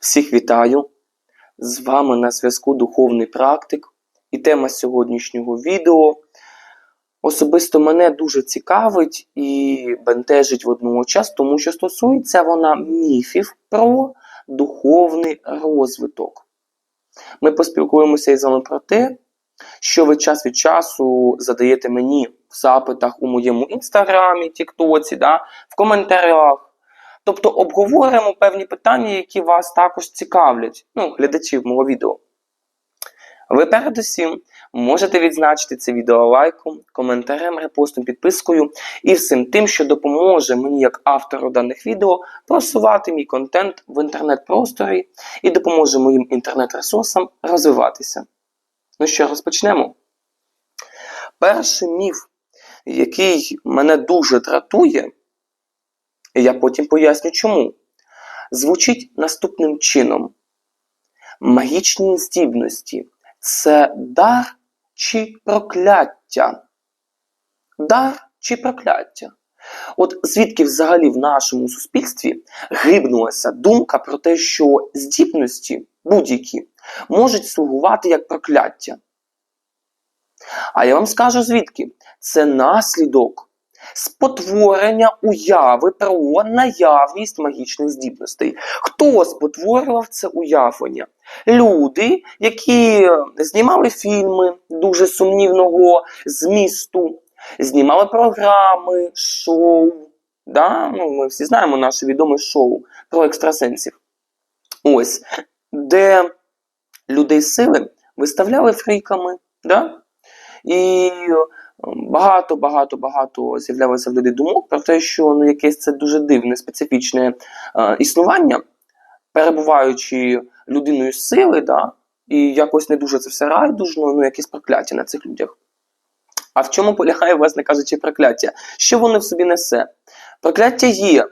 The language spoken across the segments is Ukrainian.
Всіх вітаю! З вами на зв'язку Духовний практик. І тема сьогоднішнього відео особисто мене дуже цікавить і бентежить водночас, тому що стосується вона міфів про духовний розвиток. Ми поспілкуємося із вами про те, що ви час від часу задаєте мені в запитах у моєму інстаграмі, Тіктоці, да, в коментарях. Тобто обговоримо певні питання, які вас також цікавлять, ну, глядачів мого відео. Ви передусім можете відзначити це відео лайком, коментарем, репостом, підпискою і всім тим, що допоможе мені, як автору даних відео, просувати мій контент в інтернет-просторі і допоможе моїм інтернет-ресурсам розвиватися. Ну що, розпочнемо? Перший міф, який мене дуже дратує, і я потім поясню чому, звучить наступним чином: магічні здібності це дар чи прокляття? Дар чи прокляття? От звідки взагалі в нашому суспільстві гибнулася думка про те, що здібності будь-які можуть слугувати як прокляття? А я вам скажу звідки? Це наслідок спотворення уяви про наявність магічних здібностей. Хто спотворював це уявлення? Люди, які знімали фільми дуже сумнівного змісту, знімали програми, шоу. Да? Ну, Ми всі знаємо наше відоме шоу про екстрасенсів. Ось, де людей сили виставляли фріками. Да? І багато, багато, багато з'являлося в людей думок про те, що ну, якесь це дуже дивне, специфічне е, існування, перебуваючи людиною сили, да, і якось не дуже це все райдужно, ну якесь прокляття на цих людях. А в чому полягає, власне кажучи, прокляття? Що воно в собі несе? Прокляття є,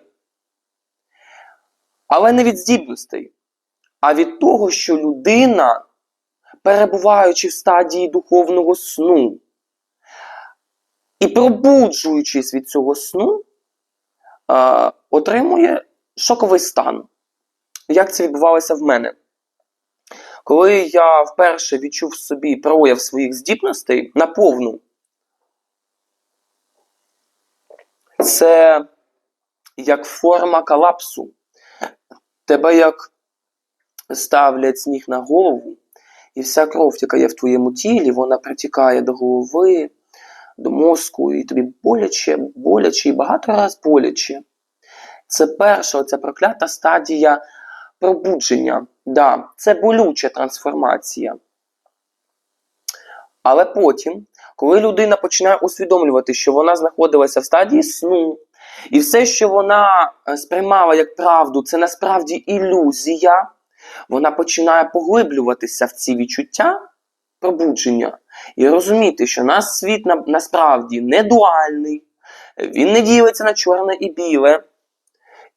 але не від здібностей, а від того, що людина, перебуваючи в стадії духовного сну, і пробуджуючись від цього сну, е, отримує шоковий стан. Як це відбувалося в мене? Коли я вперше відчув собі прояв своїх здібностей на повну, це як форма колапсу. Тебе як ставлять сніг на голову, і вся кров, яка є в твоєму тілі, вона притікає до голови до мозку, і тобі боляче, боляче і багато раз боляче. Це перша оця проклята стадія пробудження. Да, Це болюча трансформація. Але потім, коли людина починає усвідомлювати, що вона знаходилася в стадії сну, і все, що вона е, сприймала як правду, це насправді ілюзія, вона починає поглиблюватися в ці відчуття пробудження і розуміти, що наш світ на, насправді не дуальний, він не ділиться на чорне і біле.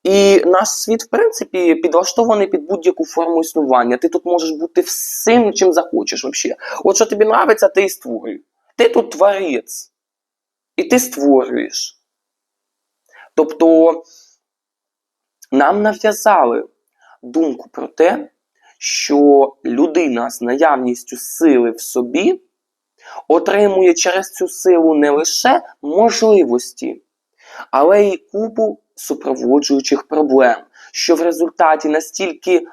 І наш світ, в принципі, підлаштований під будь-яку форму існування. Ти тут можеш бути всім, чим захочеш. Вообще. От що тобі нравиться, ти і створюй. Ти тут творець. І ти створюєш. Тобто нам нав'язали думку про те, що людина з наявністю сили в собі отримує через цю силу не лише можливості, але й купу супроводжуючих проблем, що в результаті настільки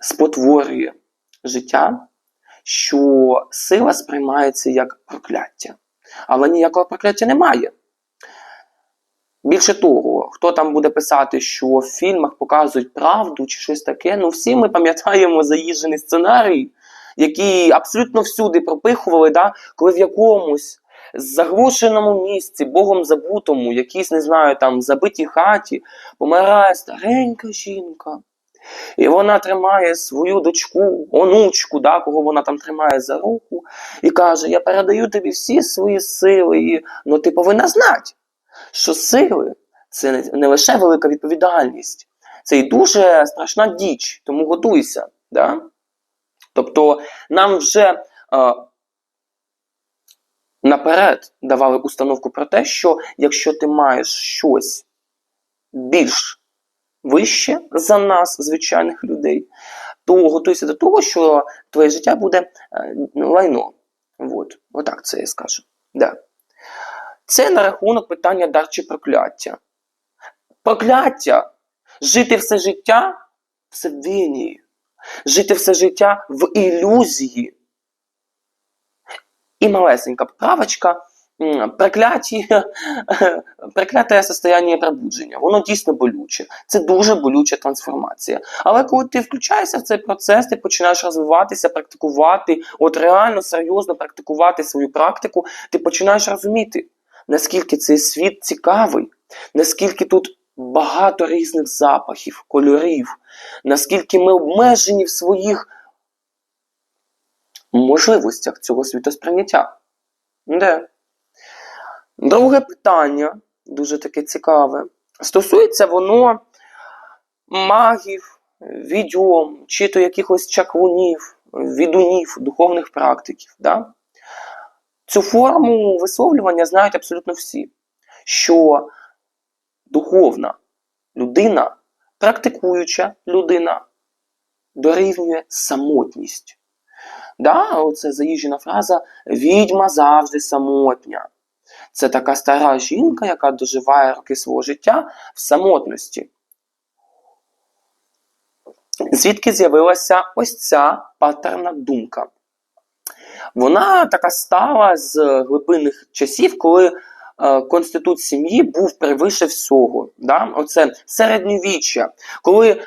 спотворює життя, що сила сприймається як прокляття. Але ніякого прокляття немає. Більше того, хто там буде писати, що в фільмах показують правду чи щось таке, ну всі ми пам'ятаємо заїжджений сценарій, який абсолютно всюди пропихували, да, коли в якомусь заглушеному місці, Богом забутому, якійсь, не знаю, там забитій хаті, помирає старенька жінка. І вона тримає свою дочку, онучку, да, кого вона там тримає за руку, і каже: Я передаю тобі всі свої сили, і ну ти повинна знати що сили це не лише велика відповідальність, це і дуже страшна діч, тому готуйся. Да? Тобто нам вже е, наперед давали установку про те, що якщо ти маєш щось більш вище за нас, звичайних людей, то готуйся до того, що твоє життя буде е, лайно. От. Отак це я скажу. Да. Це на рахунок питання дар чи прокляття. Прокляття жити все життя в севдінії, жити все життя в ілюзії. І малесенька. Прокляті, прокляте состояння пробудження. Воно дійсно болюче. Це дуже болюча трансформація. Але коли ти включаєшся в цей процес, ти починаєш розвиватися, практикувати, от реально серйозно практикувати свою практику, ти починаєш розуміти, наскільки цей світ цікавий, наскільки тут багато різних запахів, кольорів, наскільки ми обмежені в своїх можливостях цього світосприйняття. Де? Друге питання, дуже таке цікаве. Стосується воно магів, відьом, чи то якихось чаклунів, відунів, духовних практиків. Да? Цю форму висловлювання знають абсолютно всі, що духовна людина, практикуюча людина, дорівнює самотність. Да, оце заїжджена фраза відьма завжди самотня. Це така стара жінка, яка доживає роки свого життя в самотності. Звідки з'явилася ось ця патерна думка? Вона така стала з глибинних часів, коли конститут сім'ї був превише всього. Да? Оце середньовіччя, коли е,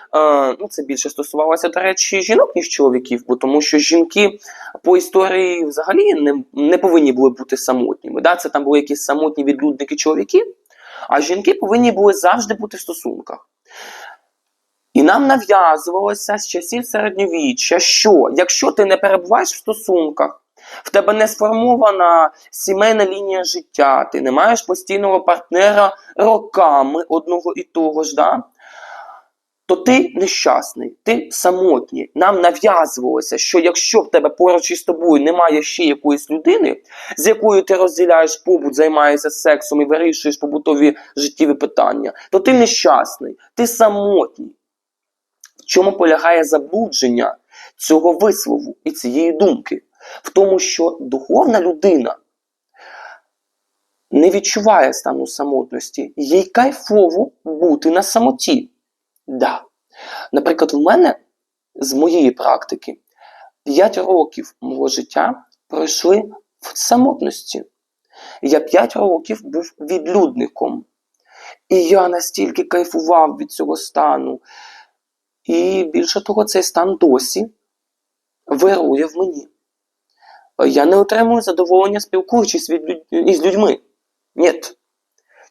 ну, це більше стосувалося, до речі, жінок, ніж чоловіків, бо тому що жінки по історії взагалі не, не повинні були бути самотніми. Да? Це там були якісь самотні відлюдники чоловіки, а жінки повинні були завжди бути в стосунках. І нам нав'язувалося з часів середньовіччя, що якщо ти не перебуваєш в стосунках, в тебе не сформована сімейна лінія життя, ти не маєш постійного партнера роками одного і того ж, да? то ти нещасний, ти самотній. Нам нав'язувалося, що якщо в тебе поруч із тобою немає ще якоїсь людини, з якою ти розділяєш побут, займаєшся сексом і вирішуєш побутові життєві питання, то ти нещасний, ти самотній. В чому полягає заблудження цього вислову і цієї думки? В тому, що духовна людина не відчуває стану самотності, їй кайфово бути на самоті. Да. Наприклад, в мене з моєї практики 5 років мого життя пройшли в самотності. Я 5 років був відлюдником. І я настільки кайфував від цього стану. І більше того, цей стан досі вирує в мені. Я не отримую задоволення, спілкуючись від із людьми. Ні.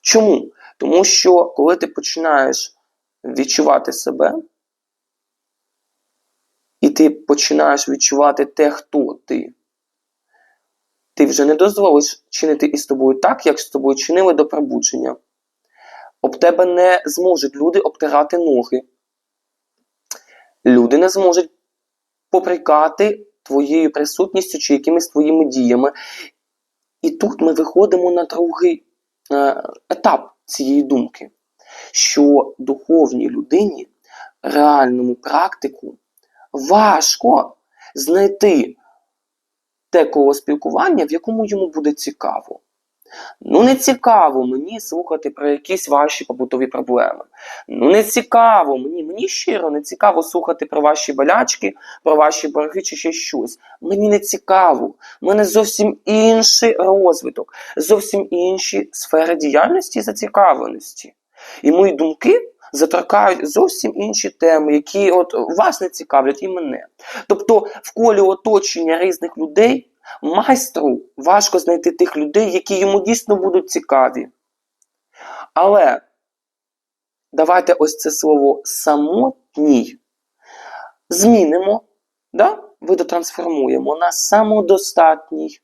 Чому? Тому що коли ти починаєш відчувати себе, і ти починаєш відчувати те, хто ти, ти вже не дозволиш чинити із тобою так, як з тобою чинили до пробудження. Об тебе не зможуть люди обтирати ноги. Люди не зможуть поприкати твоєю присутністю чи якимись твоїми діями. І тут ми виходимо на другий е, етап цієї думки, що духовній людині, реальному практику, важко знайти те коло спілкування, в якому йому буде цікаво. Ну, не цікаво мені слухати про якісь ваші побутові проблеми. Ну, не цікаво мені, мені щиро не цікаво слухати про ваші болячки, про ваші борги чи ще щось. Мені не цікаво. У мене зовсім інший розвиток, зовсім інші сфери діяльності і зацікавленості. І мої думки заторкають зовсім інші теми, які от вас не цікавлять і мене. Тобто, в колі оточення різних людей. Майстру важко знайти тих людей, які йому дійсно будуть цікаві. Але давайте ось це слово самотній змінимо, да? видотрансформуємо на самодостатній.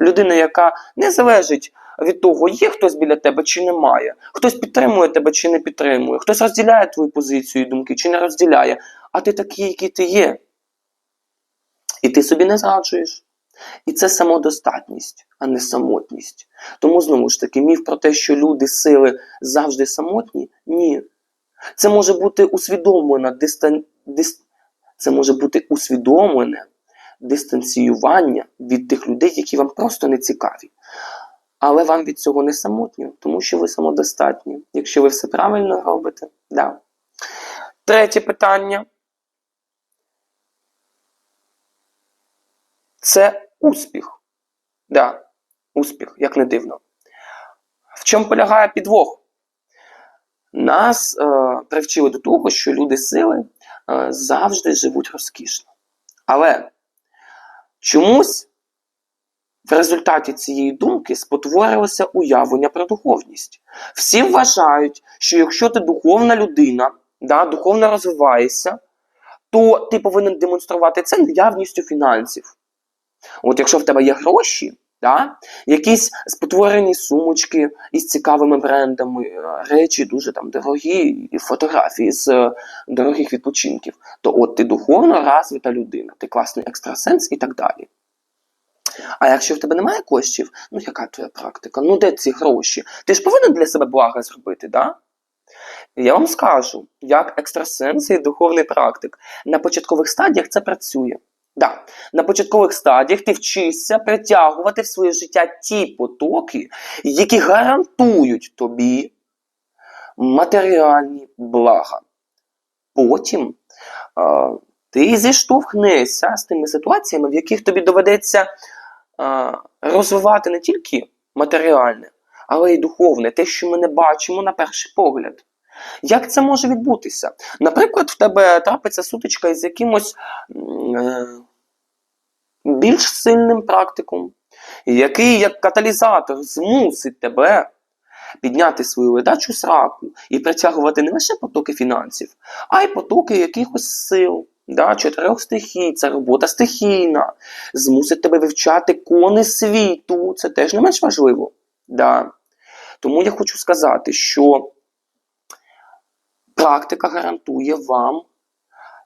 Людина, яка не залежить від того, є хтось біля тебе чи немає, хтось підтримує тебе чи не підтримує, хтось розділяє твою позицію і думки чи не розділяє, а ти такий, який ти є. І ти собі не зраджуєш. І це самодостатність, а не самотність. Тому знову ж таки, міф про те, що люди сили завжди самотні, ні. Це може бути усвідомлена дистан... дис... це може бути усвідомлене дистанціювання від тих людей, які вам просто не цікаві. Але вам від цього не самотньо, тому що ви самодостатні, якщо ви все правильно робите. Да. Третє питання. Це успіх. Да, успіх, як не дивно. В чому полягає підвох? Нас е, привчили до того, що люди сили е, завжди живуть розкішно. Але чомусь в результаті цієї думки спотворилося уявлення про духовність. Всі вважають, що якщо ти духовна людина, да, духовно розвиваєшся, то ти повинен демонструвати це наявністю фінансів. От якщо в тебе є гроші, да, якісь спотворені сумочки із цікавими брендами, е, речі дуже там дорогі, фотографії з е, дорогих відпочинків, то от ти духовно розвита людина, ти класний екстрасенс і так далі. А якщо в тебе немає коштів, ну яка твоя практика? Ну де ці гроші? Ти ж повинен для себе благо зробити, да? Я вам скажу, як екстрасенс і духовний практик. На початкових стадіях це працює. Да. На початкових стадіях ти вчишся притягувати в своє життя ті потоки, які гарантують тобі матеріальні блага. Потім а, ти зіштовхнешся з тими ситуаціями, в яких тобі доведеться а, розвивати не тільки матеріальне, але й духовне, те, що ми не бачимо на перший погляд. Як це може відбутися? Наприклад, в тебе трапиться сутичка із якимось е, більш сильним практиком, який як каталізатор змусить тебе підняти свою ледачу сраку і притягувати не лише потоки фінансів, а й потоки якихось сил. Да, чотирьох стихій, це робота стихійна, змусить тебе вивчати кони світу, це теж не менш важливо. Да. Тому я хочу сказати, що практика гарантує вам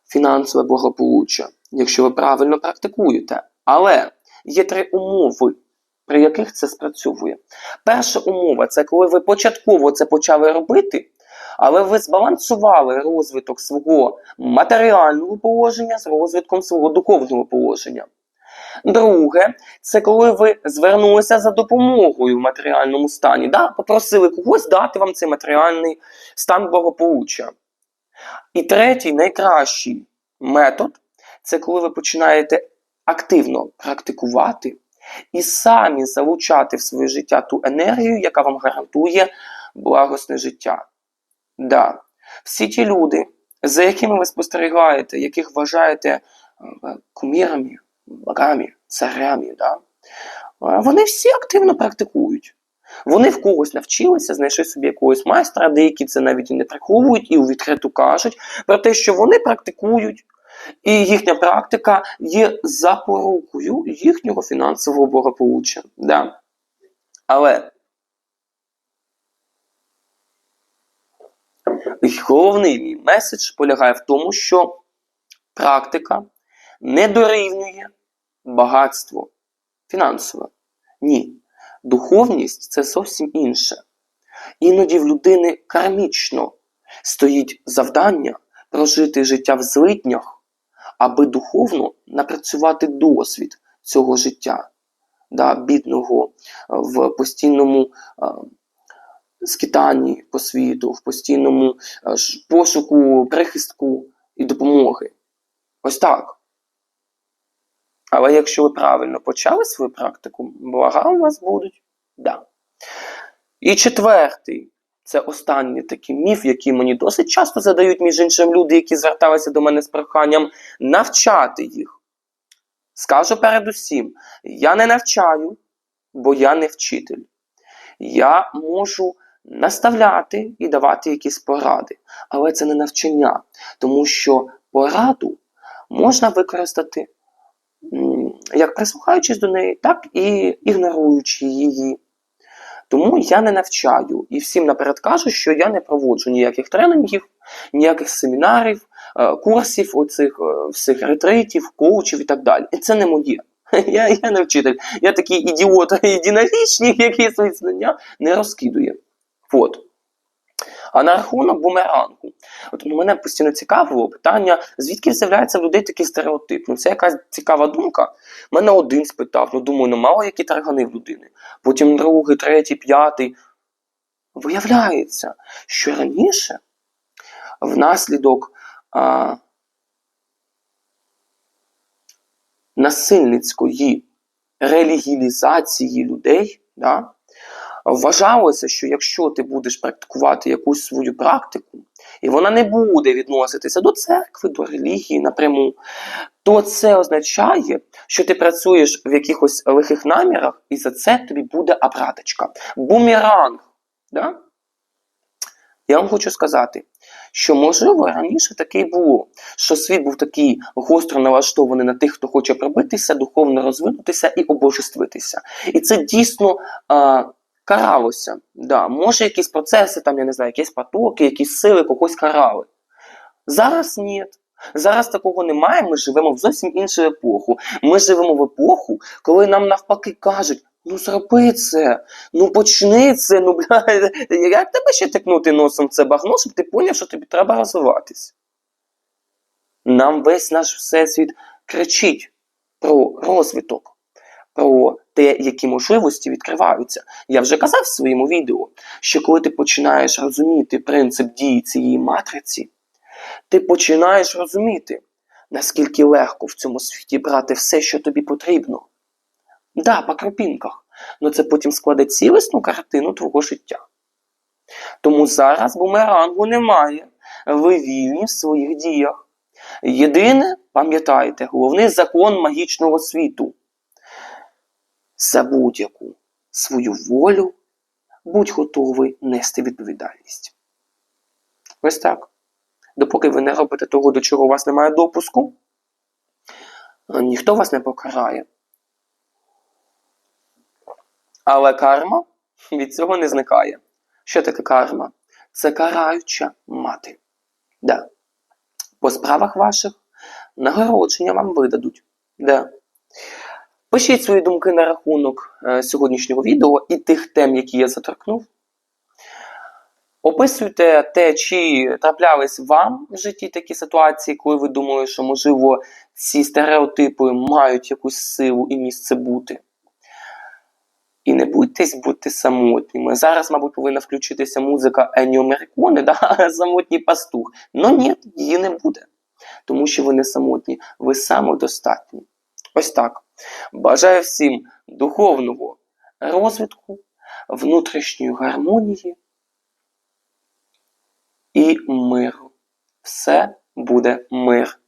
фінансове благополуччя, якщо ви правильно практикуєте. Але є три умови, при яких це спрацьовує. Перша умова це коли ви початково це почали робити, але ви збалансували розвиток свого матеріального положення з розвитком свого духовного положення. Друге, це коли ви звернулися за допомогою в матеріальному стані, да? попросили когось дати вам цей матеріальний стан благополуччя. І третій, найкращий метод це коли ви починаєте активно практикувати і самі залучати в своє життя ту енергію, яка вам гарантує благосне життя. Да. Всі ті люди, за якими ви спостерігаєте, яких вважаєте е, кумірами, богами, царями, да? е, вони всі активно практикують. Вони в когось навчилися, знайшли собі якогось майстра, деякі це навіть і не приховують, і у відкриту кажуть про те, що вони практикують, і їхня практика є запорукою їхнього фінансового благополуччя. Да. Але головний мій меседж полягає в тому, що практика не дорівнює багатство фінансове. Ні. Духовність це зовсім інше. Іноді в людини кармічно стоїть завдання прожити життя в злиднях, аби духовно напрацювати досвід цього життя, да, бідного в постійному а, скитанні по світу, в постійному а, пошуку прихистку і допомоги. Ось так. Але якщо ви правильно почали свою практику, блага у вас будуть. Да. І четвертий, це останній такий міф, який мені досить часто задають, між іншим, люди, які зверталися до мене з проханням навчати їх. Скажу передусім, я не навчаю, бо я не вчитель. Я можу наставляти і давати якісь поради, але це не навчання, тому що пораду можна використати як прислухаючись до неї, так і ігноруючи її. Тому я не навчаю і всім наперед кажу, що я не проводжу ніяких тренінгів, ніяких семінарів, е, курсів, оцих е, всіх ретритів, коучів і так далі. І це не моє. Я, я не вчитель. Я такий ідіот єдинорічник, який свої знання не розкидує. От. А на рахунок бумерангу. От ну, мене постійно цікавило питання, звідки з'являється в людей такий стереотип. Ну, це якась цікава думка. Мене один спитав, ну думаю, ну мало які таргани в людини. Потім другий, третій, п'ятий. Виявляється, що раніше внаслідок а, насильницької релігілізації людей, да, вважалося, що якщо ти будеш практикувати якусь свою практику, і вона не буде відноситися до церкви, до релігії напряму, то це означає, що ти працюєш в якихось лихих намірах, і за це тобі буде обраточка. Бумеранг. Да? Я вам хочу сказати, що можливо раніше таке й було, що світ був такий гостро налаштований на тих, хто хоче пробитися, духовно розвинутися і обожествитися. І це дійсно а, каралося. Да, Може, якісь процеси, там, я не знаю, якісь потоки, якісь сили когось карали. Зараз ні. Зараз такого немає, ми живемо в зовсім іншу епоху. Ми живемо в епоху, коли нам навпаки кажуть: ну зроби це, ну почни це, ну бля, як тебе ще тикнути носом в це багно, щоб ти поняв, що тобі треба розвиватись. Нам весь наш всесвіт кричить про розвиток, про те, які можливості відкриваються. Я вже казав в своєму відео, що коли ти починаєш розуміти принцип дії цієї матриці, ти починаєш розуміти, наскільки легко в цьому світі брати все, що тобі потрібно. Да, по крупінках, але це потім складе цілісну картину твого життя. Тому зараз бумерангу немає. Ви вільні в своїх діях. Єдине, пам'ятайте, головний закон магічного світу. За будь-яку свою волю будь готовий нести відповідальність. Ось так. Допоки ви не робите того, до чого у вас немає допуску, ніхто вас не покарає. Але карма від цього не зникає. Що таке карма? Це караюча мати. Да. По справах ваших нагородження вам видадуть. Да. Пишіть свої думки на рахунок е, сьогоднішнього відео і тих тем, які я заторкнув. Описуйте те, чи траплялись вам в житті такі ситуації, коли ви думали, що, можливо, ці стереотипи мають якусь силу і місце бути. І не будьтесь бути самотніми. Зараз, мабуть, повинна включитися музика Еніо Мерикони, да? самотній пастух. Ну ні, її не буде. Тому що ви не самотні, ви самодостатні. Ось так. Бажаю всім духовного розвитку, внутрішньої гармонії і миру. Все буде мир.